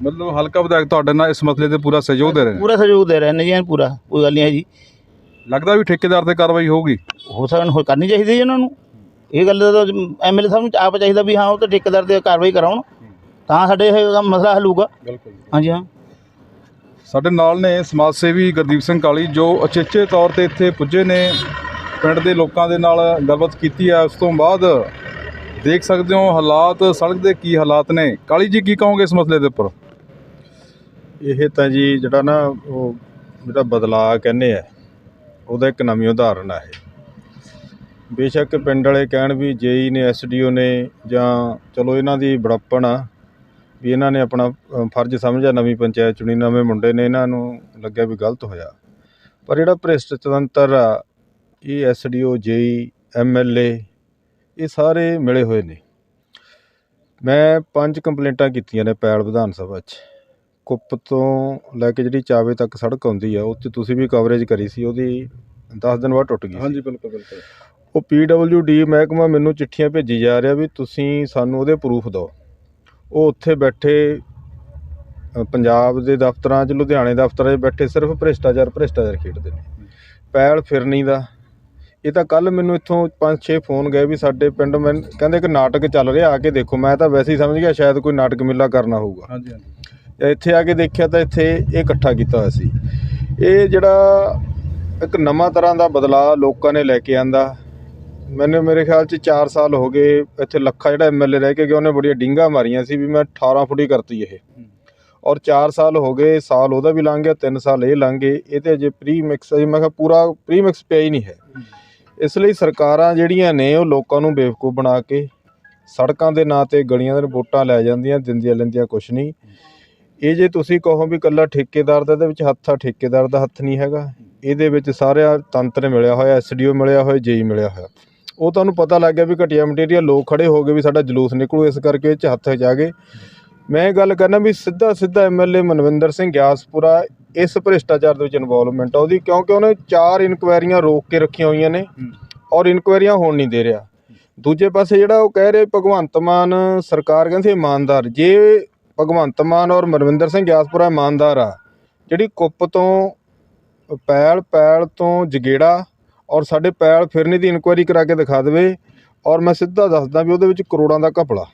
ਮਤਲਬ ਹਲਕਾ ਵਿਧਾਇਕ ਤੁਹਾਡੇ ਨਾਲ ਇਸ ਮਸਲੇ ਤੇ ਪੂਰਾ ਸਹਿਯੋਗ ਦੇ ਰਹੇ ਨੇ? ਪੂਰਾ ਸਹਿਯੋਗ ਦੇ ਰਹੇ ਨੇ ਜੀ ਪੂਰਾ। ਕੋਈ ਗੱਲ ਨਹੀਂ ਹੈ ਜੀ। ਲੱਗਦਾ ਵੀ ਠੇਕੇਦਾਰ ਤੇ ਕਾਰਵਾਈ ਹੋਊਗੀ। ਹੋ ਸਕਣ ਹੋ ਕਰਨੀ ਚਾਹੀਦੀ ਜੀ ਉਹਨਾਂ ਨੂੰ। ਇਹ ਗੱਲ ਦਾ ਐਮਐਲਏ ਸਾਹਿਬ ਨੂੰ ਆਪ ਚਾਹੀਦਾ ਵੀ ਹਾਂ ਉਹ ਤਾਂ ਠੇਕੇਦਾਰ ਤੇ ਕਾਰਵਾਈ ਕਰਾਉਣ। ਤਾਂ ਸਾਡੇ ਇਹ ਮਸਲਾ ਹੱਲ ਹੋਊਗਾ। ਬਿਲਕੁਲ ਹਾਂਜੀ ਹਾਂ। ਸਾਡੇ ਨਾਲ ਨੇ ਸਮਾਜ ਸੇਵੀ ਗੁਰਦੀਪ ਸਿੰਘ ਕਾਲੀ ਜੋ ਅਚੇਚੇ ਤੌਰ ਤੇ ਇੱਥੇ ਪੁੱਜੇ ਨੇ। ਪਿੰਡ ਦੇ ਲੋਕਾਂ ਦੇ ਨਾਲ ਗੱਲਬਾਤ ਕੀਤੀ ਹੈ ਉਸ ਤੋਂ ਬਾਅਦ ਦੇਖ ਸਕਦੇ ਹੋ ਹਾਲਾਤ ਸੜਕ ਦੇ ਕੀ ਹਾਲਾਤ ਨੇ। ਕਾਲੀ ਜੀ ਕੀ ਕਹੋਗੇ ਇਸ ਮਸਲੇ ਦੇ ਉੱਪਰ? ਇਹ ਤਾਂ ਜੀ ਜਿਹੜਾ ਨਾ ਉਹ ਜਿਹੜਾ ਬਦਲਾਅ ਕਹਿੰਦੇ ਆ ਉਹਦਾ ਇੱਕ ਨਵੀਂ ਉਦਾਹਰਨ ਆ ਇਹ। ਬੇਸ਼ੱਕ ਪਿੰਡ ਵਾਲੇ ਕਹਿਣ ਵੀ ਜੇਈ ਨੇ, ਐਸਡੀਓ ਨੇ ਜਾਂ ਚਲੋ ਇਹਨਾਂ ਦੀ ਬੜੱਪਣ ਆ ਵੀ ਇਹਨਾਂ ਨੇ ਆਪਣਾ ਫਰਜ਼ ਸਮਝਿਆ ਨਵੀਂ ਪੰਚਾਇਤ ਚੁਣੀ, ਨਵੇਂ ਮੁੰਡੇ ਨੇ ਇਹਨਾਂ ਨੂੰ ਲੱਗਿਆ ਵੀ ਗਲਤ ਹੋਇਆ। ਪਰ ਜਿਹੜਾ ਭ੍ਰਿਸ਼ਟ ਤੰਤਰ ਆ, ਇਹ ਐਸਡੀਓ, ਜੇਈ, ਐਮਐਲਏ, ਇਹ ਸਾਰੇ ਮਿਲੇ ਹੋਏ ਨੇ। ਮੈਂ ਪੰਜ ਕੰਪਲੇਂਟਾਂ ਕੀਤੀਆਂ ਨੇ ਪੈਲ ਵਿਧਾਨ ਸਭਾ 'ਚ। ਕੁੱਪ ਤੋਂ ਲੈ ਕੇ ਜਿਹੜੀ ਚਾਵੇ ਤੱਕ ਸੜਕ ਆਉਂਦੀ ਆ ਉਹ 'ਚ ਤੁਸੀਂ ਵੀ ਕਵਰੇਜ ਕਰੀ ਸੀ ਉਹਦੀ 10 ਦਿਨ ਬਾਅਦ ਟੁੱਟ ਗਈ ਸੀ। ਬਿਲਕੁਲ ਬਿਲਕੁਲ। ਉਹ ਪੀਡਬਲਯੂਡੀ ਮਹਿਕਮਾ ਮੈਨੂੰ ਚਿੱਠੀਆਂ ਭੇਜੀ ਜਾ ਰਿਹਾ ਵੀ ਤੁਸੀਂ ਸਾਨੂੰ ਉਹਦੇ ਪ੍ਰੂਫ ਦਿਓ। ਉਹ ਉੱਥੇ ਬੈਠੇ ਅ, ਪੰਜਾਬ ਦੇ ਦਫ਼ਤਰਾਂ 'ਚ ਲੁਧਿਆਣੇ ਦਫ਼ਤਰਾਂ 'ਚ ਬੈਠੇ ਸਿਰਫ ਭ੍ਰਿਸ਼ਟਾਚਾਰ ਭ੍ਰਿਸ਼ਟਾਚਾਰ ਖੇਡਦੇ ਨੇ। ਪੈਲ ਫਿਰਨੀ ਦਾ। ਇਹ ਤਾਂ ਕੱਲ ਮੈਨੂੰ ਇੱਥੋਂ 5-6 ਫੋਨ ਗਏ ਵੀ ਸਾਡੇ ਪਿੰਡ ਮੈਂ ਕਹਿੰਦੇ ਕਿ ਨਾਟਕ ਚੱਲ ਰਿਹਾ ਆ ਕੇ ਦੇਖੋ। ਮੈਂ ਤਾਂ ਵੈਸੇ ਹੀ ਸਮਝ ਗਿਆ ਸ਼ਾਇਦ ਕੋਈ ਨਾਟਕ ਮੇਲਾ ਕਰਨਾ ਹੋਊਗਾ। ਹਾਂਜੀ ਹਾਂਜੀ। ਇੱਥੇ ਆ ਕੇ ਦੇਖਿਆ ਤਾਂ ਇੱਥੇ ਇਹ ਇਕੱਠਾ ਕੀਤਾ ਹੋਇਆ ਸੀ। ਇਹ ਜਿਹੜਾ ਇੱਕ ਨਵਾਂ ਤਰ੍ਹਾਂ ਦਾ ਬਦਲਾਅ ਲੋਕਾਂ ਨੇ ਲੈ ਕੇ ਆਂਦਾ। ਮੈਨੂੰ ਮੇਰੇ ਖਿਆਲ 'ਚ 4 ਸਾਲ ਹੋ ਗਏ ਇੱਥੇ ਲੱਖਾ ਜਿਹੜਾ ਐਮਐਲਏ ਰਹਿ ਕੇ ਗਿਆ, ਉਹਨੇ ਬੜੀਆਂ ਡਿੰਗਾ ਮਾਰੀਆਂ ਸੀ ਵੀ ਮੈਂ 18 ਫੁੱਟ ਹੀ ਕਰਤੀ ਇਹ। ਔਰ 4 ਸਾਲ ਹੋ ਗਏ, ਸਾਲ ਉਹਦਾ ਵੀ ਲੰਘ ਗਿਆ 3 ਸਾਲ ਇਹ ਲੰਘ ਗਏ। ਇਹ ਤੇ ਅਜੇ ਪ੍ਰੀ ਮਿਕਸ ਅਜੇ ਮੈਂ ਕਿਹਾ ਪੂਰਾ ਪ੍ਰੀ ਮਿਕਸ ਪਿਆ ਹੀ ਨਹੀਂ ਹੈ। ਇਸ ਲਈ ਸਰਕਾਰਾਂ ਜਿਹੜੀਆਂ ਨੇ ਉਹ ਲੋਕਾਂ ਨੂੰ ਬੇਵਕੂਫ ਬਣਾ ਕੇ ਸੜਕਾਂ ਦੇ ਨਾਂ ਤੇ ਗਲੀਆਂ ਦੇ ਵੋਟਾਂ ਲੈ ਜਾਂਦੀਆਂ, ਦਿੰਦੀਆਂ ਲੈਂਦੀਆਂ ਕੁਛ ਨਹੀਂ। ਇਹ ਜੇ ਤੁਸੀਂ ਕਹੋ ਵੀ ਕੱਲਾ ਠੇਕੇਦਾਰ ਦਾ ਇਹਦੇ ਵਿੱਚ ਹੱਥ ਆ ਠੇਕੇਦਾਰ ਦਾ ਹੱਥ ਨਹੀਂ ਹੈਗਾ। ਇਹਦੇ ਵਿੱਚ ਸਾਰਿਆਂ ਤੰਤਰ ਮਿਲਿਆ ਹੋਇਆ ਐਸਡੀਓ ਮਿਲਿਆ ਹੋਇਆ ਜੇਈ ਮਿਲਿਆ ਹੋਇਆ। ਉਹ ਤੁਹਾਨੂੰ ਪਤਾ ਲੱਗ ਗਿਆ ਵੀ ਘਟੀਆ ਮਟੀਰੀਅਲ ਲੋਕ ਖੜੇ ਹੋ ਗਏ ਵੀ ਸਾਡਾ ਜਲੂਸ ਨਿਕਲੂ ਇਸ ਕਰਕੇ ਇਹ 'ਚ ਹੱਥ ਜਾ ਕੇ ਮੈਂ ਇਹ ਗੱਲ ਕਰਨਾ ਵੀ ਸਿੱਧਾ ਸਿੱਧਾ ਐਮਐਲਏ ਮਨਵਿੰਦਰ ਸਿੰਘ ਗਿਆਸਪੁਰਾ ਇਸ ਭ੍ਰਿਸ਼ਟਾਚਾਰ ਦੇ ਵਿੱਚ ਇਨਵੋਲਵਮੈਂਟ ਆ ਉਹਦੀ ਕਿਉਂਕਿ ਉਹਨੇ ਚਾਰ ਇਨਕੁਆਇਰੀਆਂ ਰੋਕ ਕੇ ਰੱਖੀਆਂ ਹੋਈਆਂ ਨੇ ਔਰ ਇਨਕੁਆਇਰੀਆਂ ਹੋਣ ਨਹੀਂ ਦੇ ਰਿਹਾ। ਦੂਜੇ ਪਾਸੇ ਜਿਹੜਾ ਉਹ ਕਹਿ ਰਹੇ ਭਗਵੰਤ ਮਾਨ ਸਰਕਾਰ ਕਹਿੰਦੀ ਇਮਾਨਦਾਰ ਜੇ ਭਗਵੰਤ ਮਾਨ ਔਰ ਮਨਵਿੰਦਰ ਸਿੰਘ ਗਿਆਸਪੁਰਾ ਇਮਾਨਦਾਰ ਆ। ਜਿਹੜੀ ਕੁੱਪ ਤੋਂ ਪੈਲ ਪੈਲ ਤੋਂ ਜਗੇੜਾ ਔਰ ਸਾਡੇ ਪੈਲ ਫਿਰਨੀ ਦੀ ਇਨਕੁਆਇਰੀ ਕਰਾ ਕੇ ਦਿਖਾ ਦੇਵੇ ਔਰ ਮੈਂ ਸਿੱਧਾ ਦੱਸਦਾ ਵੀ ਉਹਦੇ ਵਿੱਚ ਕਰੋੜਾਂ ਦਾ ਘਪਲਾ।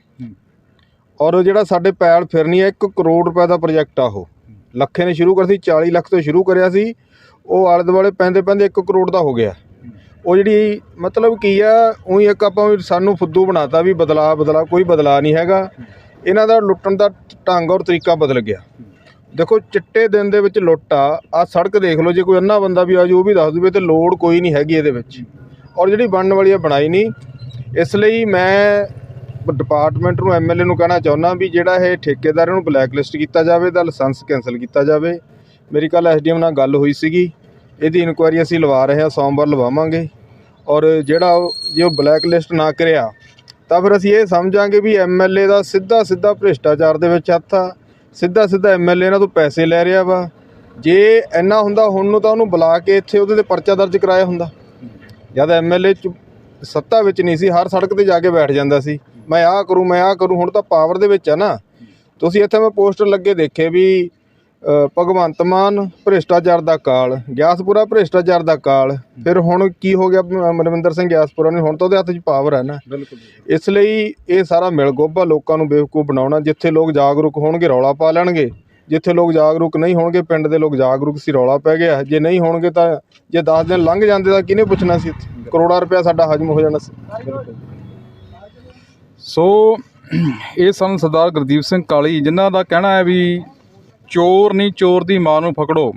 ਔਰ ਜਿਹੜਾ ਸਾਡੇ ਪੈਲ ਫਿਰਨੀ ਹੈ 1 ਕਰੋੜ ਰੁਪਏ ਦਾ ਪ੍ਰੋਜੈਕਟ ਆ ਉਹ। ਲੱਖੇ ਨੇ ਸ਼ੁਰੂ ਕਰ ਸੀ 40 ਲੱਖ ਤੋਂ ਸ਼ੁਰੂ ਕਰਿਆ ਸੀ ਉਹ ਆਲੇ ਦੁਆਲੇ ਪੈਂਦੇ ਪੈਂਦੇ 1 ਕਰੋੜ ਦਾ ਹੋ ਗਿਆ। ਉਹ ਜਿਹੜੀ ਮਤਲਬ ਕੀ ਆ ਉਹੀ ਇੱਕ ਆਪਾਂ ਸਾਨੂੰ ਫੁੱਦੂ ਬਣਾਤਾ ਵੀ ਬਦਲਾ ਬਦਲਾ ਕੋਈ ਬਦਲਾ ਨਹੀਂ ਹੈਗਾ। ਇਹਨਾਂ ਦਾ ਲੁੱਟਣ ਦਾ ਢੰਗ ਔਰ ਤਰੀਕਾ ਬਦਲ ਗਿਆ। ਦੇਖੋ, ਚਿੱਟੇ ਦਿਨ ਦੇ ਵਿੱਚ ਲੁੱਟ ਆ ਆ ਸੜਕ ਦੇਖ ਲਓ, ਜੇ ਕੋਈ ਅੰਨਾ ਬੰਦਾ ਵੀ ਆ ਜਾਊ, ਉਹ ਵੀ ਦੱਸ ਦੂਵੇ ਤੇ ਲੋੜ ਕੋਈ ਨਹੀਂ ਹੈਗੀ ਇਹਦੇ ਵਿੱਚ। ਔਰ ਜਿਹੜੀ ਬਣਨ ਵਾਲੀ ਆ, ਬਣਾਈ ਨਹੀਂ। ਇਸ ਲਈ ਮੈਂ ਡਿਪਾਰਟਮੈਂਟ ਨੂੰ ਐਮਐਲਏ ਨੂੰ ਕਹਿਣਾ ਚਾਹੁੰਦਾ ਵੀ ਜਿਹੜਾ ਇਹ ਠੇਕੇਦਾਰ ਨੂੰ ਬਲੈਕਲਿਸਟ ਕੀਤਾ ਜਾਵੇ ਦਾ ਲਾਇਸੈਂਸ ਕੈਂਸਲ ਕੀਤਾ ਜਾਵੇ। ਮੇਰੀ ਕੱਲ ਐਸਡੀਐਮ ਨਾਲ ਗੱਲ ਹੋਈ ਸੀਗੀ। ਇਹਦੀ ਇਨਕੁਆਇਰੀ ਅਸੀਂ ਲਵਾ ਰਹੇ ਹਾਂ, ਸੋਮਵਾਰ ਲਵਾਵਾਂਗੇ। ਔਰ ਜਿਹੜਾ ਉਹ- ਜੇ ਉਹ ਬਲੈਕਲਿਸਟ ਨਾ ਕਰਿਆ ਤਾਂ ਫਿਰ ਅਸੀਂ ਇਹ ਸਮਝਾਂਗੇ ਵੀ ਐਮਐਲਏ ਦਾ ਸਿੱਧਾ ਸਿੱਧਾ ਭ੍ਰਿਸ਼ਟਾਚਾਰ ਦੇ ਵਿੱਚ ਹੱਥ ਆ। ਸਿੱਧਾ ਸਿੱਧਾ ਐਮਐਲਏ ਇਹਨਾਂ ਤੋਂ ਪੈਸੇ ਲੈ ਰਿਹਾ ਵਾ। ਜੇ ਇੰਨਾ ਹੁੰਦਾ ਹੁਣ ਨੂੰ ਤਾਂ ਉਹਨੂੰ ਬੁਲਾ ਕੇ ਇੱਥੇ ਉਹਦੇ ਤੇ ਪਰਚਾ ਦਰਜ ਕਰਾਇਆ ਹੁੰਦਾ। ਜਦ ਐਮਐਲਏ ਚ ਸੱਤਾ ਵਿੱਚ ਨਹੀਂ ਸੀ, ਹਰ ਸੜਕ ਤੇ ਜਾ ਕੇ ਬੈਠ ਜਾਂਦਾ ਸੀ। ਮੈਂ ਆਹ ਕਰੂੰ, ਮੈਂ ਆਹ ਕਰੂੰ, ਹੁਣ ਤਾਂ ਪਾਵਰ ਦੇ ਵਿੱਚ ਆ ਨਾ। ਤੁਸੀਂ ਇੱਥੇ ਮੈਂ ਪੋਸਟਰ ਲੱਗੇ ਦੇਖੇ ਵੀ ਭਗਵੰਤ ਮਾਨ ਭ੍ਰਿਸ਼ਟਾਚਾਰ ਦਾ ਕਾਲ ਗਿਆਸਪੁਰਾ ਭ੍ਰਿਸ਼ਟਾਚਾਰ ਦਾ ਕਾਲ। ਫਿਰ ਹੁਣ ਕੀ ਹੋ ਗਿਆ? ਮਨਵਿੰਦਰ ਸਿੰਘ ਗਿਆਸਪੁਰਾ ਨੇ ਹੁਣ ਤਾਂ ਉਹਦੇ ਹੱਥ 'ਚ ਪਾਵਰ ਹੈ ਨਾ। ਬਿਲਕੁਲ ਇਸ ਲਈ ਇਹ ਸਾਰਾ ਮਿਲਗੋਭਾ ਲੋਕਾਂ ਨੂੰ ਬੇਵਕੂਫ ਬਣਾਉਣਾ ਜਿੱਥੇ ਲੋਕ ਜਾਗਰੂਕ ਹੋਣਗੇ ਰੌਲਾ ਪਾ ਲੈਣਗੇ ਜਿੱਥੇ ਲੋਕ ਜਾਗਰੂਕ ਨਹੀਂ ਹੋਣਗੇ ਪਿੰਡ ਦੇ ਲੋਕ ਜਾਗਰੂਕ ਸੀ ਰੌਲਾ ਪੈ ਗਿਆ। ਜੇ ਨਹੀਂ ਹੋਣਗੇ ਤਾਂ ਜੇ 10 ਦਿਨ ਲੰਘ ਜਾਂਦੇ ਤਾਂ ਕਿਹਨੇ ਪੁੱਛਣਾ ਸੀ ਕਰੋੜਾਂ ਰੁਪਇਆ ਸਾਡਾ ਹਜਮ ਹੋ ਜਾਣਾ ਸੀ। ਸੋ ਇਹ ਸਨ ਸਰਦਾਰ ਗੁਰਦੀਪ ਸਿੰਘ ਕਾਲੀ ਜਿਨ੍ਹਾਂ ਦਾ ਕਹਿਣਾ ਹੈ ਵੀ ਚੋਰ ਨਹੀਂ, ਚੋਰ ਦੀ ਮਾਂ ਨੂੰ ਫਕੜੋ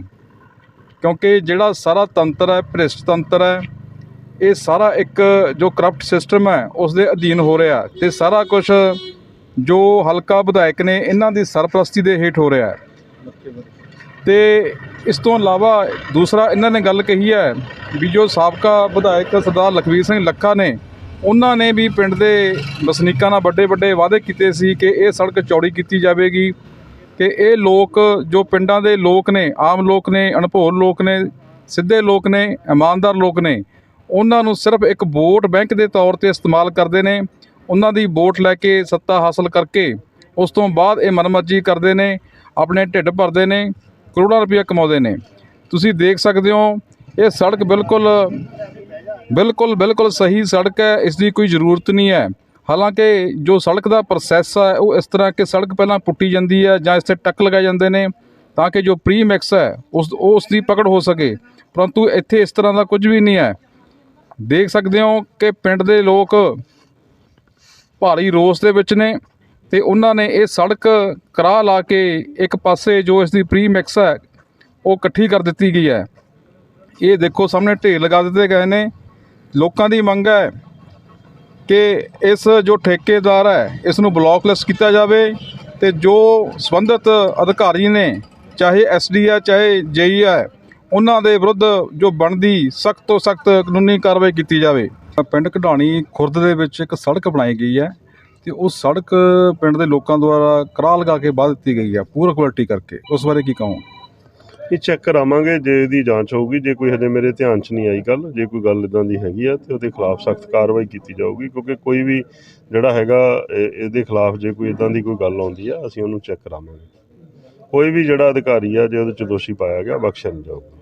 ਕਿਉਂਕਿ ਜਿਹੜਾ ਸਾਰਾ ਤੰਤਰ ਹੈ, ਭ੍ਰਿਸ਼ਟ ਤੰਤਰ ਹੈ, ਇਹ ਸਾਰਾ ਇੱਕ ਜੋ ਕਰਪਟ ਸਿਸਟਮ ਹੈ ਉਸ ਦੇ ਅਧੀਨ ਹੋ ਰਿਹਾ ਤੇ ਸਾਰਾ ਕੁਝ ਜੋ ਹਲਕਾ ਵਿਧਾਇਕ ਨੇ, ਇਹਨਾਂ ਦੀ ਸਰਪ੍ਰਸਤੀ ਦੇ ਹੇਠ ਹੋ ਰਿਹਾ ਹੈ। ਤੇ ਇਸ ਤੋਂ ਇਲਾਵਾ ਦੂਸਰਾ ਇਹਨਾਂ ਨੇ ਗੱਲ ਕਹੀ ਹੈ ਵੀ ਜੋ ਸਾਬਕਾ ਵਿਧਾਇਕ ਸਰਦਾਰ ਲਖਵੀਰ ਸਿੰਘ ਲੱਖਾ ਨੇ, ਉਹਨਾਂ ਨੇ ਵੀ ਪਿੰਡ ਦੇ ਵਸਨੀਕਾਂ ਨਾਲ ਵੱਡੇ ਵੱਡੇ ਵਾਅਦੇ ਕੀਤੇ ਸੀ ਕਿ ਇਹ ਸੜਕ ਚੌੜੀ ਕੀਤੀ ਜਾਵੇਗੀ। ਕਿ ਇਹ ਲੋਕ ਜੋ ਪਿੰਡਾਂ ਦੇ ਲੋਕ ਨੇ, ਆਮ ਲੋਕ ਨੇ ਅਣਭੋਲ ਲੋਕ ਨੇ, ਸਿੱਧੇ ਲੋਕ ਨੇ, ਇਮਾਨਦਾਰ ਲੋਕ ਨੇ, ਉਹਨਾਂ ਨੂੰ ਸਿਰਫ ਇੱਕ ਵੋਟ ਬੈਂਕ ਦੇ ਤੌਰ ਤੇ ਇਸਤੇਮਾਲ ਕਰਦੇ ਨੇ, ਉਹਨਾਂ ਦੀ ਵੋਟ ਲੈ ਕੇ ਸੱਤਾ ਹਾਸਲ ਕਰਕੇ ਉਸ ਤੋਂ ਬਾਅਦ ਇਹ ਮਨਮਰਜ਼ੀ ਕਰਦੇ ਨੇ, ਆਪਣੇ ਢਿੱਡ ਭਰਦੇ ਨੇ, ਕਰੋੜਾਂ ਰੁਪਏ ਕਮਾਉਂਦੇ ਨੇ। ਤੁਸੀਂ ਦੇਖ ਸਕਦੇ ਹੋ, ਇਹ ਸੜਕ ਬਿਲਕੁਲ ਬਿਲਕੁਲ ਬਿਲਕੁਲ ਸਹੀ ਸੜਕ ਹੈ, ਇਸ ਦੀ ਕੋਈ ਜ਼ਰੂਰਤ ਨਹੀਂ ਹੈ। ਹਾਲਾਂਕਿ ਜੋ ਸੜਕ ਦਾ ਪ੍ਰੋਸੈਸ ਹੈ, ਉਹ ਇਸ ਤਰ੍ਹਾਂ ਕਿ ਸੜਕ ਪਹਿਲਾਂ ਪੁੱਟੀ ਜਾਂਦੀ ਹੈ ਜਾਂ ਇਸ ਤੇ ਟੱਕ ਲਗਾਏ ਜਾਂਦੇ ਨੇ ਤਾਂ ਕਿ ਜੋ ਪ੍ਰੀ ਮਿਕਸ ਹੈ, ਉਸ ਉਹ ਉਸ ਦੀ ਪਕੜ ਹੋ ਸਕੇ। ਪਰੰਤੂ ਇੱਥੇ ਇਸ ਤਰ੍ਹਾਂ ਦਾ ਕੁਝ ਵੀ ਨਹੀਂ ਹੈ। ਦੇਖ ਸਕਦੇ ਹੋ ਕਿ ਪਿੰਡ ਦੇ ਲੋਕ ਭਾਰੀ ਰੋਸ ਦੇ ਵਿੱਚ ਨੇ ਤੇ ਉਹਨਾਂ ਨੇ ਇਹ ਸੜਕ ਕਰਾ ਲਾ ਕੇ ਇੱਕ ਪਾਸੇ ਜੋ ਇਸ ਦੀ ਪ੍ਰੀ ਮਿਕਸ ਹੈ, ਉਹ ਇਕੱਠੀ ਕਰ ਦਿੱਤੀ ਗਈ ਹੈ। ਇਹ ਦੇਖੋ, ਸਾਹਮਣੇ ਢੇਰ ਲਗਾ ਦਿੱਤੇ ਗਏ ਨੇ। ਲੋਕਾਂ ਦੀ ਮੰਗ ਹੈ ਕਿ ਇਸ ਜੋ ਠੇਕੇਦਾਰ ਹੈ, ਇਸ ਨੂੰ ਬਲੌਕਲੈਸ ਕੀਤਾ ਜਾਵੇ ਤੇ ਜੋ ਸੰਬੰਧਿਤ ਅਧਿਕਾਰੀ ਨੇ, ਚਾਹੇ ਐਸਡੀ ਹੈ, ਚਾਹੇ ਜੇਈ ਹੈ, ਉਹਨਾਂ ਦੇ ਵਿਰੁੱਧ ਜੋ ਬਣਦੀ ਸਖਤ ਤੋਂ ਸਖਤ ਕਾਨੂੰਨੀ ਕਾਰਵਾਈ ਕੀਤੀ ਜਾਵੇ। ਪਿੰਡ ਕਢਾਣੀ ਖੁਰਦ ਦੇ ਵਿੱਚ ਇੱਕ ਸੜਕ ਬਣਾਈ ਗਈ ਹੈ ਤੇ ਉਹ ਸੜਕ ਪਿੰਡ ਦੇ ਲੋਕਾਂ ਦੁਆਰਾ ਕਰਾ ਲਗਾ ਕੇ ਬਾਹ ਦਿੱਤੀ ਗਈ ਹੈ ਪੂਰਾ ਕੁਆਲਿਟੀ ਕਰਕੇ। ਉਸ ਬਾਰੇ ਕੀ ਕਹੋ ਇਹ ਚੈੱਕ ਕਰਾਵਾਂਗੇ, ਜੇ ਇਹਦੀ ਜਾਂਚ ਹੋਊਗੀ, ਜੇ ਕੋਈ ਹਜੇ ਮੇਰੇ ਧਿਆਨ 'ਚ ਨਹੀਂ ਆਈ ਗੱਲ, ਜੇ ਕੋਈ ਗੱਲ ਇਦਾਂ ਦੀ ਹੈਗੀ ਆ, ਤੇ ਉਹਦੇ ਖਿਲਾਫ ਸਖਤ ਕਾਰਵਾਈ ਕੀਤੀ ਜਾਊਗੀ, ਕਿਉਂਕਿ ਕੋਈ ਵੀ ਜਿਹੜਾ ਹੈਗਾ ਇਹਦੇ ਖਿਲਾਫ ਜੇ ਕੋਈ ਇਦਾਂ ਦੀ ਕੋਈ ਗੱਲ ਆਉਂਦੀ ਆ, ਅਸੀਂ ਉਹਨੂੰ ਚੈੱਕ ਕਰਾਵਾਂਗੇ। ਕੋਈ ਵੀ ਜਿਹੜਾ ਅਧਿਕਾਰੀ ਆ, ਜੇ ਉਹਦੇ 'ਚ ਦੋਸ਼ੀ ਪਾਇਆ ਗਿਆ, ਬਖਸ਼ਿਆ ਨਹੀਂ ਜਾਊਗਾ।